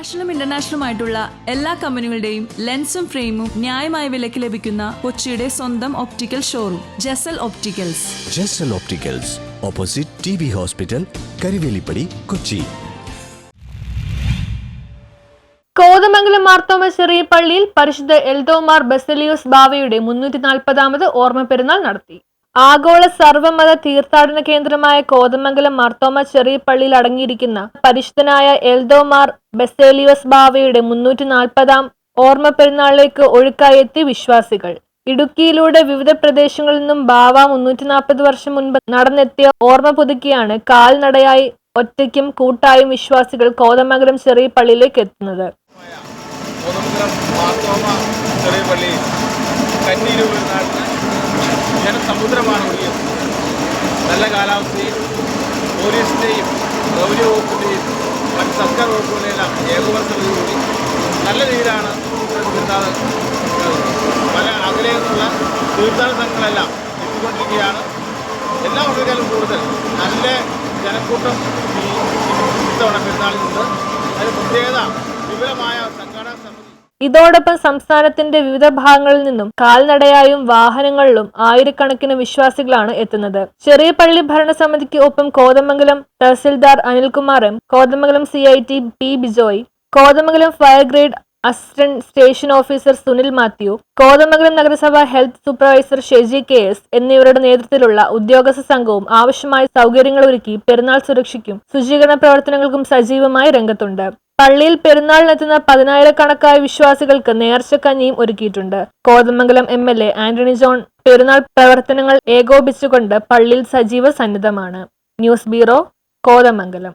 നാഷണലും ഇന്റർനാഷണലും ആയിട്ടുള്ള എല്ലാ കമ്പനികളുടെയും ലെൻസും ഫ്രെയിമും ന്യായമായ വിലയ്ക്ക് ലഭിക്കുന്ന കൊച്ചിയുടെ സ്വന്തം optical showroom Jasal opticals Jasal opticals opposite T B hospital Karivelippady Kochi Kothamangalam Marthoma ചെറിയ പള്ളിയിൽ പരിശുദ്ധ എൽദോമാർ ബസലിയോസ് ബാവയുടെ മുന്നൂറ്റി നാൽപ്പതാമത് ഓർമ്മ പെരുന്നാൾ നടത്തി. ആഗോള സർവമത തീർത്ഥാടന കേന്ദ്രമായ കോതമംഗലം മാർത്തോമ ചെറിയ പള്ളിയിൽ അടങ്ങിയിരിക്കുന്ന പരിശുദ്ധനായ എൽദോമാർ ബസേലിയോസ് ബാവയുടെ മുന്നൂറ്റി നാൽപ്പതാം ഓർമ്മ പെരുന്നാളിലേക്ക് ഒഴുക്കായെത്തി വിശ്വാസികൾ. ഇടുക്കിയിലൂടെ വിവിധ പ്രദേശങ്ങളിൽ നിന്നും ബാവ മുന്നൂറ്റി നാൽപ്പത് വർഷം മുൻപ് നടന്നെത്തിയ ഓർമ്മ പുതുക്കിയാണ് കാൽനടയായി ഒറ്റയ്ക്കും കൂട്ടായും വിശ്വാസികൾ കോതമംഗലം ചെറിയ പള്ളിയിലേക്ക് എത്തുന്നത് ചെറിയ പള്ളി ജനസമുദ്രമാണ് നല്ല കാലാവസ്ഥയും പോലീസിന്റെയും ഗൗരവത്തിന്റെയും മറ്റ് സർക്കാർ വകുപ്പുകളെല്ലാം ഏകോപനത്തോടുകൂടി നല്ല രീതിയിലാണ് നടക്കുന്നത്. പല അകലെ നിന്നുള്ള തീർത്ഥാടന സംഘങ്ങളെല്ലാം എത്തിക്കൊണ്ടിരിക്കുകയാണ് എല്ലാ വർഷക്കാലും കൂടുതൽ നല്ല ജനക്കൂട്ടം ഈ ഇത്തവണ പെരുന്നാളിലുണ്ട് അതിന് പ്രത്യേകത വിപുലമായ സംഘാടന സമിതി ഇതോടൊപ്പം സംസ്ഥാനത്തിന്റെ വിവിധ ഭാഗങ്ങളിൽ നിന്നും കാൽനടയായും വാഹനങ്ങളിലും ആയിരക്കണക്കിന് വിശ്വാസികളാണ് എത്തുന്നത്. ചെറിയ പള്ളി ഭരണസമിതിക്ക് ഒപ്പം Kothamangalam tahsildar Anilkumar M Kothamangalam C I T P Bijoy Kothamangalam fire grade assistant station officer Sunil Mathew Kothamangalam നഗരസഭ health supervisor Sheji K S എന്നിവരുടെ നേതൃത്വത്തിലുള്ള ഉദ്യോഗസ്ഥ സംഘവും ആവശ്യമായ സൗകര്യങ്ങൾ ഒരുക്കി പെരുന്നാൾ സുരക്ഷയ്ക്കും ശുചീകരണ പ്രവർത്തനങ്ങൾക്കും സജീവമായി രംഗത്തുണ്ട്. പള്ളിയിൽ പെരുന്നാളിനെത്തുന്ന പതിനായിരക്കണക്കായ വിശ്വാസികൾക്ക് നേർച്ചക്കഞ്ഞിയും ഒരുക്കിയിട്ടുണ്ട്. Kothamangalam M L A Antony John പെരുന്നാൾ പ്രവർത്തനങ്ങൾ ഏകോപിച്ചുകൊണ്ട് പള്ളിയിൽ സജീവ സന്നിധമാണ്. News bureau Kothamangalam.